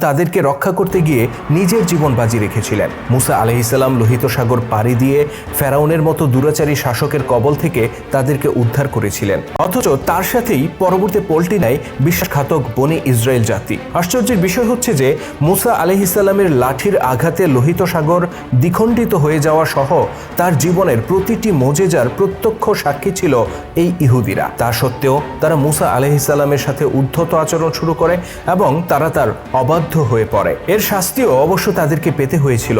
তাদেরকে রক্ষা করতে গিয়ে নিজের জীবন বাজি রেখেছিলেন। মুসা আলহিসাল্লাম লোহিত সাগর পাড়ি দিয়ে ফেরাউনের মতো দুরাচারী শাসকের কবল থেকে তাদেরকে উদ্ধার করেছিলেন। অথচ তার সাথেই পরবর্তী পল্টি নেয় বিশ্বাসঘাতক বনি ইসরায়েল জাতি। আশ্চর্যের বিষয় হচ্ছে যে মুসা আলহিসাল্লামের লাঠির আঘাতে লোহিত সাগর দ্বিখণ্ডিত হয়ে যাওয়া সহ তার জীবনের প্রতিটি মোজেজার প্রত্যক্ষ সাক্ষী ছিল এই ইহুদিরা। তা সত্ত্বেও তারা মুসা আলহিসাল্লামের সাথে উদ্ধত আচরণ শুরু করে এবং তারা তার অবাধ্য হয়ে পড়ে। এর শাস্তিও অবশ্য তাদেরকে পেতে হয়েছিল।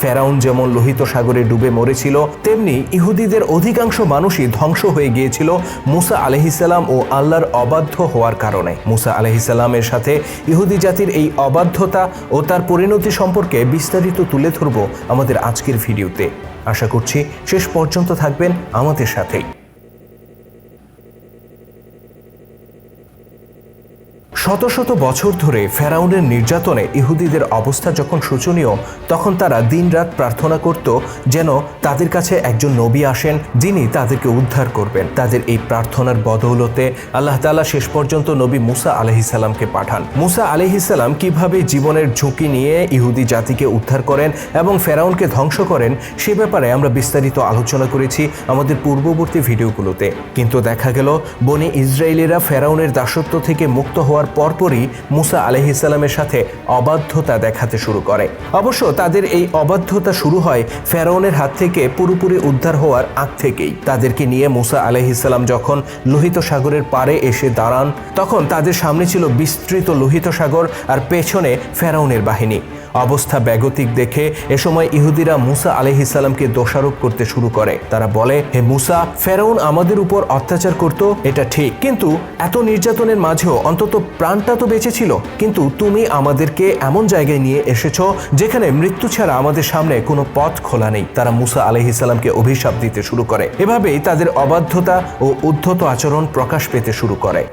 ফেরাউন যেমন লোহিত সাগরে ডুবে মরেছিল, তেমনি ইহুদিদের অধিকাংশ মানুষই ধ্বংস হয়ে গিয়েছিল মুসা আলহিসাল্লাম ও আল্লাহর অবাধ্য হওয়ার কারণে। মুসা আলহিসাল্লামের সাথে ইহুদি জাতির এই অবাধ্যতা ও তার পরিণতি সম্পর্কে বিস্তারিত তুলে ধরব আমাদের আজকের ভিডিওতে। আশা করছি শেষ পর্যন্ত থাকবেন আমাদের সাথেই। শত শত বছর ধরে ফেরাউনের নির্যাতনে ইহুদিদের অবস্থা যখন শোচনীয়, তখন তারা দিনরাত প্রার্থনা করত যেন তাদের কাছে একজন নবী আসেন যিনি তাদেরকে উদ্ধার করবেন। তাদের এই প্রার্থনার বদৌলতে আল্লাহ তালা শেষ পর্যন্ত নবী মুসা আলহিসাল্লামকে পাঠান। মুসা আলহিসাল্লাম কীভাবে জীবনের ঝুঁকি নিয়ে ইহুদি জাতিকে উদ্ধার করেন এবং ফেরাউনকে ধ্বংস করেন, সে ব্যাপারে আমরা বিস্তারিত আলোচনা করেছি আমাদের পূর্ববর্তী ভিডিওগুলোতে। কিন্তু দেখা গেল, বনি ইসরায়েলিরা ফেরাউনের দাসত্ব থেকে মুক্ত হওয়ার পরপরই মুসা আলহিসাল্লামের সাথে অবাধ্যতা দেখাতে শুরু করে। অবশ্য তাদের এই অবাধ্যতা শুরু হয় ফেরাউনের হাত থেকে পুরোপুরি উদ্ধার হওয়ার আগ থেকেই। তাদেরকে নিয়ে মুসা আলহিসাল্লাম যখন লোহিত সাগরের পারে এসে দাঁড়ান, তখন তাদের সামনে ছিল বিস্তৃত লোহিত সাগর আর পেছনে ফেরাউনের বাহিনী। অবস্থা ব্যাগতিক দেখে এ সময় ইহুদিরা মুসা আলহিসাল্লামকে দোষারোপ করতে শুরু করে। তারা বলে, হে মুসা, ফেরাউন আমাদের উপর অত্যাচার করত, এটা ঠিক। কিন্তু এত নির্যাতনের মাঝেও অন্তত প্রাণটা তো বেঁচে ছিল। কিন্তু তুমি আমাদেরকে এমন জায়গায় নিয়ে এসেছ যেখানে মৃত্যু ছাড়া আমাদের সামনে কোনো পথ খোলা নেই। তারা মুসা আলহিসাল্লামকে অভিশাপ দিতে শুরু করে। এভাবেই তাদের অবাধ্যতা ও উদ্ধত আচরণ প্রকাশ পেতে শুরু করে।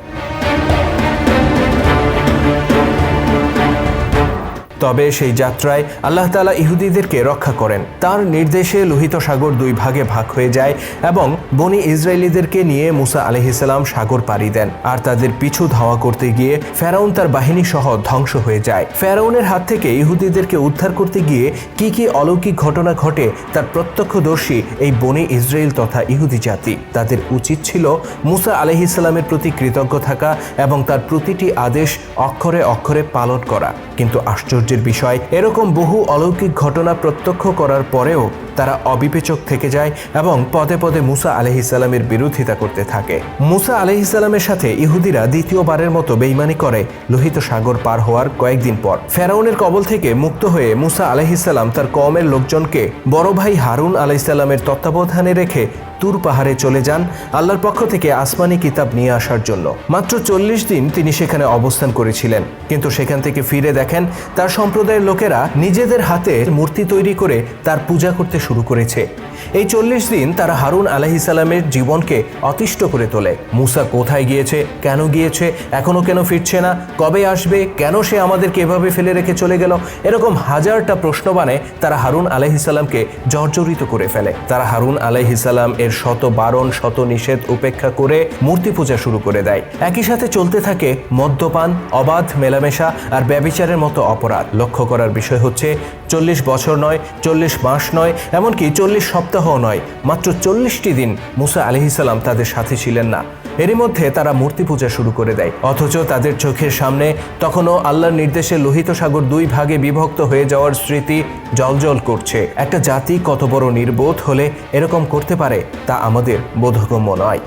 তবে সেই যাত্রায় আল্লাহ তালা ইহুদিদেরকে রক্ষা করেন। তার নির্দেশে লোহিত সাগর দুই ভাগে ভাগ হয়ে যায় এবং বনি ইসরায়েলিদেরকে নিয়ে মুসা আলহিসাল্লাম সাগর পাড়ি দেন। আর তাদের পিছু ধাওয়া করতে গিয়ে ফেরাউন তার বাহিনী সহ ধ্বংস হয়ে যায়। ফেরাউনের হাত থেকে ইহুদিদেরকে উদ্ধার করতে গিয়ে কি কি অলৌকিক ঘটনা ঘটে তার প্রত্যক্ষদর্শী এই বনি ইসরায়েল তথা ইহুদি জাতি। তাদের উচিত ছিল মুসা আলহিসাল্লামের প্রতি কৃতজ্ঞ থাকা এবং তার প্রতিটি আদেশ অক্ষরে অক্ষরে পালন করা। কিন্তু আশ্চর্যের বিষয়, এরকম বহু অলৌকিক ঘটনা প্রত্যক্ষ করার পরেও তারা অবিবেচক থেকে যায় এবং পদে পদে মুসা আলহিসাল্লামের বিরোধিতা করতে থাকে। মুসা আলহিসাল্লামের সাথে ইহুদিরা দ্বিতীয়বারের মতো বেইমানি করে লোহিত সাগর পার হওয়ার কয়েকদিন পর। ফেরাউনের কবল থেকে মুক্ত হয়ে মুসা আলহিসাল্লাম তার কমের লোকজনকে বড় ভাই হারুন আলাইসাল্লামের তত্ত্বাবধানে রেখে তুর পাহাড়ে চলে যান আল্লাহর পক্ষ থেকে আসমানি কিতাব নিয়ে আসার জন্য। মাত্র চল্লিশ দিন তিনি সেখানে অবস্থান করেছিলেন। কিন্তু সেখান থেকে ফিরে দেখেন, তার সম্প্রদায়ের লোকেরা নিজেদের হাতে মূর্তি তৈরি করে তার পূজা করতে শুরু করেছে। এই চল্লিশ দিন তারা হারুন আলাহিসাল্লামের জীবনকে অতিষ্ঠ করে তোলে। মুসা কোথায় গিয়েছে, কেন গিয়েছে এখনও কেন ফিরছে না, কবে আসবে, কেন সে আমাদেরকে এভাবে ফেলে রেখে চলে গেল, এরকম হাজারটা প্রশ্ন বানে তারা হারুন আলাইহিসাল্লামকে জর্জরিত করে ফেলে। তারা হারুন আলাইহিসাল্লাম এর শত বারণ, শত নিষেধ উপেক্ষা করে মূর্তি পূজা শুরু করে দেয়। একই সাথে চলতে থাকে মদ্যপান, অবাধ মেলামেশা আর ব্যবিচারের মতো অপরাধ। লক্ষ্য করার বিষয় হচ্ছে, চল্লিশ বছর নয়, চল্লিশ মাস নয়, এমনকি চল্লিশ সপ্তাহ নয়, মাত্র চল্লিশটি দিন মুসা আলহিসাল্লাম তাদের সাথে ছিলেন না। এরই মধ্যে তারা মূর্তি পূজা শুরু করে দেয়। অথচ তাদের চোখের সামনে তখনও আল্লাহর নির্দেশে লোহিত সাগর দুই ভাগে বিভক্ত হয়ে যাওয়ার স্মৃতি জলজল করছে। একটা জাতি কত বড় নির্বোধ হলে এরকম করতে পারে তা আমাদের বোধগম্য নয়।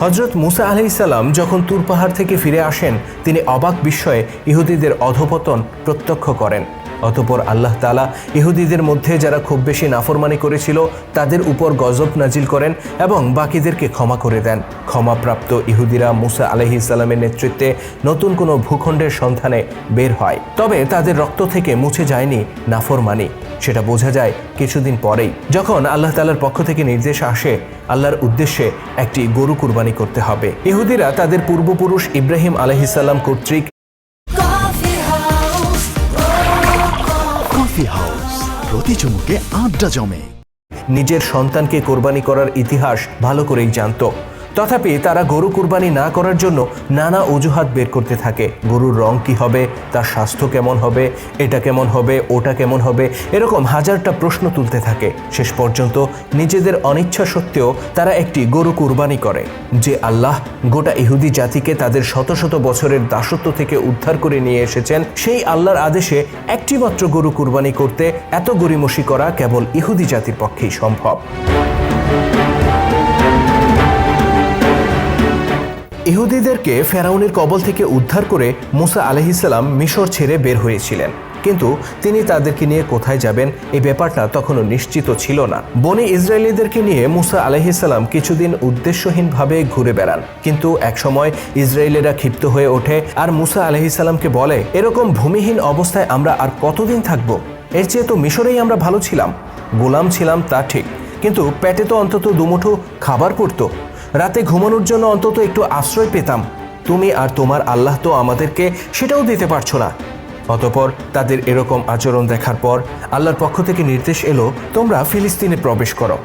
হজরত মুসা আলাইসাল্লাম যখন তুর পাহাড় থেকে ফিরে আসেন, তিনি অবাক বিস্ময়ে ইহুদিদের অধপতন প্রত্যক্ষ করেন। অতপর আল্লাহ তালা ইহুদিদের মধ্যে যারা খুব বেশি নাফরমানি করেছিল, তাদের উপর গজব নাজিল করেন এবং বাকিদেরকে ক্ষমা করে দেন। ক্ষমাপ্রাপ্ত ইহুদিরা মুসা আলহি ইসলামের নেতৃত্বে নতুন কোনো ভূখণ্ডের সন্ধানে বের হয়। তবে তাদের রক্ত থেকে মুছে যায়নি নাফরমানি। সেটা বোঝা যায় কিছুদিন পরেই। যখন আল্লাহ তালার পক্ষ থেকে নির্দেশ আসে, আল্লাহর উদ্দেশ্যে একটি গরু কুরবানি করতে হবে। ইহুদিরা তাদের পূর্বপুরুষ ইব্রাহিম আলহিসাল্লাম কর্তৃক কফি হাউস প্রতি চুমুকে আড্ডা জমে। নিজের সন্তানকে কোরবানি করার ইতিহাস ভালো করেই জানত। তথাপি তারা গরু কুরবানি না করার জন্য নানা অজুহাত বের করতে থাকে। গরুর রং কি হবে? তার স্বাস্থ্য কেমন হবে? এটা কেমন হবে? ওটা কেমন হবে? এরকম হাজারটা প্রশ্ন তুলতে থাকে। শেষ পর্যন্ত নিজেদের অনিচ্ছা সত্ত্বেও তারা একটি গরু কুরবানি করে, যে আল্লাহ গোটা ইহুদি জাতিকে তাদের শত শত বছরের দাসত্ব থেকে উদ্ধার করে নিয়ে এসেছেন। সেই আল্লাহর আদেশে একটিমাত্র গরু কুরবানি করতে এত গরিমসি করা কেবল ইহুদি জাতির পক্ষেই সম্ভব। ইহুদিদেরকে ফেরাউনের কবল থেকে উদ্ধার করে মুসা আলহিসাল্লাম মিশর ছেড়ে বের হয়েছিলেন। কিন্তু তিনি তাদেরকে নিয়ে কোথায় যাবেন এই ব্যাপারটা তখনও নিশ্চিত ছিল না। বনে ইসরায়েলিদেরকে নিয়ে মুসা আলহিসাল্লাম কিছুদিন উদ্দেশ্যহীনভাবে ঘুরে বেড়ান। কিন্তু একসময় ইসরায়েলেরা ক্ষিপ্ত হয়ে ওঠে আর মুসা আলহিসাল্লামকে বলে, এরকম ভূমিহীন অবস্থায় আমরা আর কতদিন থাকব? এর চেয়ে তো মিশরেই আমরা ভালো ছিলাম। গোলাম ছিলাম তা ঠিক। কিন্তু পেটে তো অন্তত দুমুঠো খাবার পড়তো। রাতে ঘুমানোর জন্য অন্তত একটু আশ্রয় পেতাম। তুমি আর তোমার আল্লাহ তো আমাদেরকে সেটাও দিতে পারছ না। অতপর তাদের এরকম আচরণ দেখার পর আল্লাহর পক্ষ থেকে নির্দেশ এলো, তোমরা ফিলিস্তিনে প্রবেশ করো।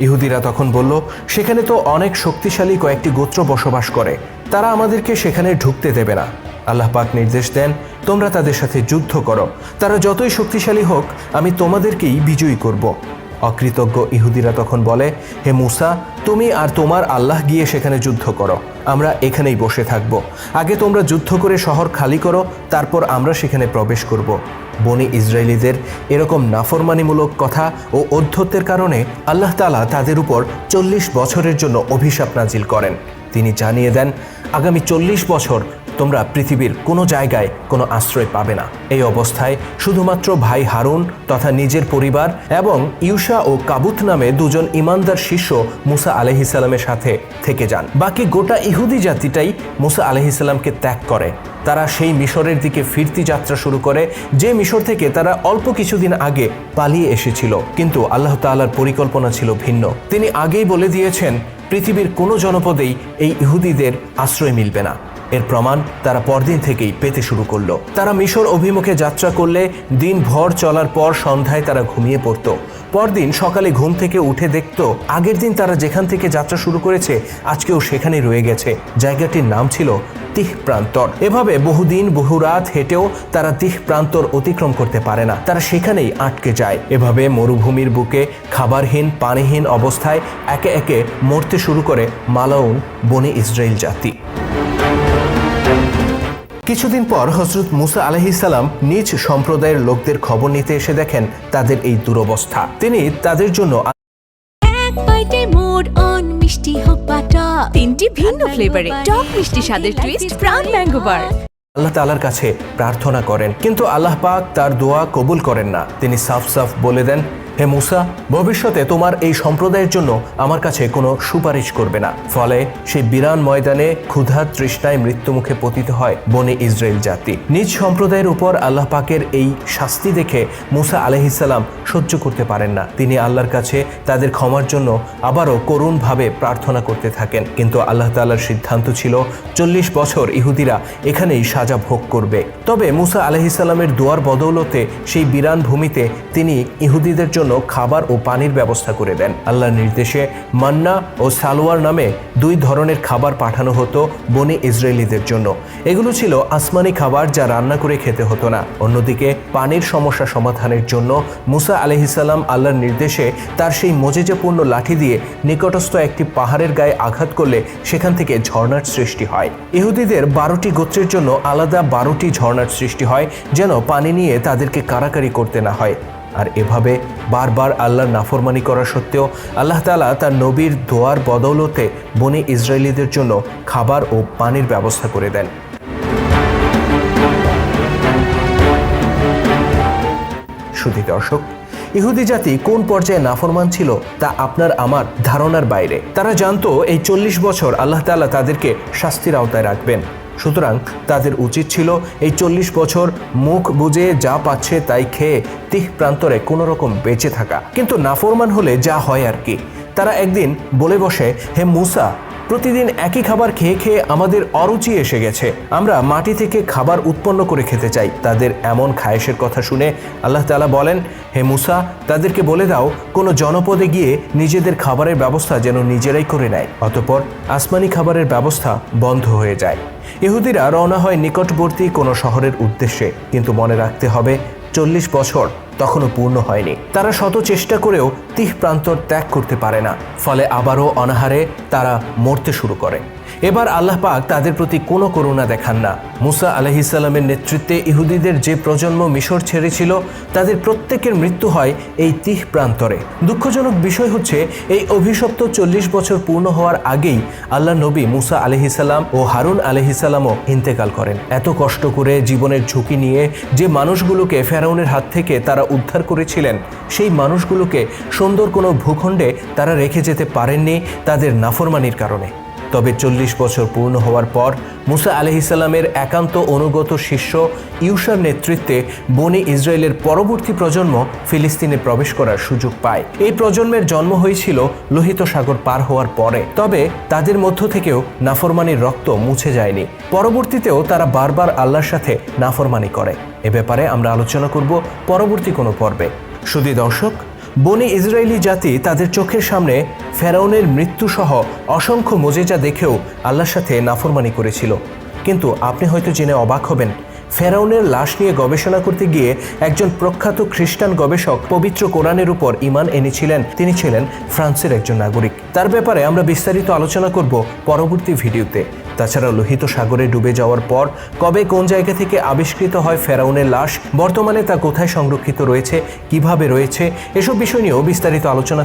ইহুদিরা তখন বলল, সেখানে তো অনেক শক্তিশালী কয়েকটি গোত্র বসবাস করে। তারা আমাদেরকে সেখানে ঢুকতে দেবে না। আল্লাহ পাক নির্দেশ দেন, তোমরা তাদের সাথে যুদ্ধ করো। তারা যতই শক্তিশালী হোক, আমি তোমাদেরকেই বিজয়ী করব। অকৃতজ্ঞ ইহুদিরা তখন বলে, হে মুসা, তুমি আর তোমার আল্লাহ গিয়ে সেখানে যুদ্ধ করো। আমরা এখানেই বসে থাকব। আগে তোমরা যুদ্ধ করে শহর খালি করো, তারপর আমরা সেখানে প্রবেশ করব। বনি ইসরায়েলিদের এরকম নাফরমানিমূলক কথা ও অধ্যত্বের কারণে আল্লাহ তালা তাদের উপর চল্লিশ বছরের জন্য অভিশাপ নাজিল করেন। তিনি জানিয়ে দেন, আগামী চল্লিশ বছর তোমরা পৃথিবীর কোনো জায়গায় কোনো আশ্রয় পাবে না। এই অবস্থায় শুধুমাত্র ভাই হারুন তথা নিজের পরিবার এবং ইউসা ও কাবুত নামে দুজন ইমানদার শিষ্য মুসা আলহিসাল্লামের সাথে থেকে যান। বাকি গোটা ইহুদি জাতিটাই মুসা আলহিসাল্লামকে ত্যাগ করে। তারা সেই মিশরের দিকে ফিরতি যাত্রা শুরু করে, যে মিশর থেকে তারা অল্প কিছুদিন আগে পালিয়ে এসেছিল। কিন্তু আল্লাহ তাআলার পরিকল্পনা ছিল ভিন্ন। তিনি আগেই বলে দিয়েছেন, পৃথিবীর কোনো জনপদেই এই ইহুদিদের আশ্রয় মিলবে না। এর প্রমাণ তারা পরদিন থেকেই পেতে শুরু করল। তারা মিশর অভিমুখে যাত্রা করলে দিন ভর চলার পর সন্ধ্যায় তারা ঘুমিয়ে পড়ত। পরদিন সকালে ঘুম থেকে উঠে দেখত, আগের দিন তারা যেখান থেকে যাত্রা শুরু করেছে, আজকেও সেখানেই রয়ে গেছে। জায়গাটির নাম ছিল তিহ প্রান্তর। এভাবে বহুদিন, বহু রাত হেঁটেও তারা তিহ প্রান্তর অতিক্রম করতে পারে না। তারা সেখানেই আটকে যায়। এভাবে মরুভূমির বুকে খাবারহীন, পানিহীন অবস্থায় একে একে মরতে শুরু করে মালাউন বনে ইসরায়েল জাতি। কিছুদিন পর হজরত মুসা আলহিসাল্লাম নিজ সম্প্রদায়ের লোকদের খবর নিতে এসে দেখেন তাদের এই দুরবস্থা। তিনি তাদের জন্য এক বাইটে মোড অন মিষ্টি তিনটি ভিন্ন ফ্লেভারে টক মিষ্টি স্বাদের টুইস্ট প্রাণ ম্যাঙ্গো বার আল্লাহ তালার কাছে প্রার্থনা করেন কিন্তু আল্লাহ পাক তার দোয়া কবুল করেন না। তিনি সাফ সাফ বলে দেন হে মুসা, ভবিষ্যতে তোমার এই সম্প্রদায়ের জন্য আমার কাছে কোনো সুপারিশ করবে না। ফলে সেই বিরান ময়দানে ক্ষুধা তৃষ্ণায় মৃত্যুমুখে পতিত হয় বনে ইসরায়েল জাতি। নিজ সম্প্রদায়ের উপর আল্লাহ পাকের এই শাস্তি দেখে মুসা আলহিসাল্লাম সহ্য করতে পারেন না। তিনি আল্লাহর কাছে তাদের ক্ষমার জন্য আবারও করুণভাবে প্রার্থনা করতে থাকেন। কিন্তু আল্লাহ তাআলার সিদ্ধান্ত ছিল, চল্লিশ বছর ইহুদিরা এখানেই সাজা ভোগ করবে। তবে মুসা আলহিসাল্লামের দোয়ার বদৌলতে সেই বিরান ভূমিতে তিনি ইহুদিদের জন্য খাবার ও পানির ব্যবস্থা করে দেন। আল্লাহর নির্দেশে মান্না ও সালোয়ার নামে দুই ধরনের খাবার পাঠানো হতো বনে ইসরায়েলিদের জন্য। এগুলো ছিল আসমানি খাবার যা রান্না করে খেতে হতো না। অন্যদিকে পানির সমস্যা সমাধানের জন্য মুসা আলহিসাল্লাম আল্লাহর নির্দেশে তার সেই মজেজাপূর্ণ লাঠি দিয়ে নিকটস্থ একটি পাহাড়ের গায়ে আঘাত করলে সেখান থেকে ঝর্ণার সৃষ্টি হয়। ইহুদিদের বারোটি গোত্রের জন্য আলাদা বারোটি ঝর্ণার সৃষ্টি হয় যেন পানি নিয়ে তাদেরকে কারাকারি করতে না হয়। আর এভাবে বারবার আল্লাহর নাফরমানি করা সত্ত্বেও আল্লাহ তাআলা তার নবীর দোয়ার বদৌলতে বনে ইসরায়েলিদের জন্য খাবার ও পানির ব্যবস্থা করে দেন। শুধু দর্শক, ইহুদি জাতি কোন পর্যায়ে নাফরমান ছিল তা আপনার আমার ধারণার বাইরে। তারা জানতো এই চল্লিশ বছর আল্লাহ তাআলা তাদেরকে শাস্তির আওতায় রাখবেন। সুতরাং তাদের উচিত ছিল এই চল্লিশ বছর মুখ বুঝে যা পাচ্ছে তাই খেয়ে তিহ প্রান্তরে কোনো রকম বেঁচে থাকা। কিন্তু নাফরমান হলে যা হয় আর কি। তারা একদিন বলে বসে, হে মুসা প্রতিদিন একই খাবার খেয়ে খেয়ে আমাদের অরুচি এসে গেছে। আমরা মাটি থেকে খাবার উৎপন্ন করে খেতে চাই। তাদের এমন খায়েশের কথা শুনে আল্লাহ তালা বলেন, হে মুসা, তাদেরকে বলে দাও, কোনো জনপদে গিয়ে নিজেদের খাবারের ব্যবস্থা যেন নিজেরাই করে নেয়। অতপর আসমানি খাবারের ব্যবস্থা বন্ধ হয়ে যায়। ইহুদিরা রওনা হয় নিকটবর্তী কোনো শহরের উদ্দেশ্যে। কিন্তু মনে রাখতে হবে, চল্লিশ বছর তখনও পূর্ণ হয়নি। তারা শত চেষ্টা করেও তিহ প্রান্তর ত্যাগ করতে পারে না। ফলে আবারও অনাহারে তারা মরতে শুরু করে। এবার আল্লাহ পাক তাদের প্রতি কোনো করুণা দেখান না। মুসা আলহিসাল্লামের নেতৃত্বে ইহুদিদের যে প্রজন্ম মিশর ছেড়েছিল, তাদের প্রত্যেকের মৃত্যু হয় এই তিহ প্রান্তরে। দুঃখজনক বিষয় হচ্ছে, এই অভিশপ্ত চল্লিশ বছর পূর্ণ হওয়ার আগেই আল্লাহ নবী মুসা আলহিসাল্লাম ও হারুন আলহিসাল্লামও ইন্তেকাল করেন। এত কষ্ট করে জীবনের ঝুঁকি নিয়ে যে মানুষগুলোকে ফেরাউনের হাত থেকে তারা উদ্ধার করেছিলেন। সেই মানুষগুলোকে সুন্দর কোনো ভূখণ্ডে তারা রেখে যেতে পারেননি তাদের নাফরমানির কারণে। তবে চল্লিশ বছর পূর্ণ হওয়ার পর মুসা আলহিসাল্লামের একান্ত অনুগত শিষ্য ইউসার নেতৃত্বে বনি ইসরায়েলের পরবর্তী প্রজন্ম ফিলিস্তিনে প্রবেশ করার সুযোগ পায়। এই প্রজন্মের জন্ম হয়েছিল লোহিত সাগর পার হওয়ার পরে। তবে তাদের মধ্য থেকেও নাফরমানির রক্ত মুছে যায়নি। পরবর্তীতেও তারা বারবার আল্লাহর সাথে নাফরমানি করে। এ ব্যাপারে আমরা আলোচনা করব পরবর্তী কোনো পর্বে। শুধু দর্শক, বনি ইসরায়েলি জাতি তাদের চোখের সামনে ফেরাউনের মৃত্যুসহ অসংখ্য মজেজা দেখেও আল্লাহর সাথে নাফরমানি করেছিল। কিন্তু আপনি হয়তো জেনে অবাক হবেন ফেরাউনের লাশ নিয়ে গবেষণা করতে গিয়ে একজন প্রখ্যাত খ্রিস্টান গবেষক পবিত্র কোরআনের উপর ইমান এনেছিলেন। তিনি ছিলেন ফ্রান্সের একজন নাগরিক। তার ব্যাপারে আমরা বিস্তারিত আলোচনা করব পরবর্তী ভিডিওতে। তাছাড়া লোহিত সাগরে ডুবে যাওয়ার পর কবে কোন জায়গা থেকে আবিষ্কৃত হয় ফেরাউনের লাশ, বর্তমানে তা কোথায় সংরক্ষিত রয়েছে, কীভাবে রয়েছে, এসব বিষয় নিয়েও বিস্তারিত আলোচনা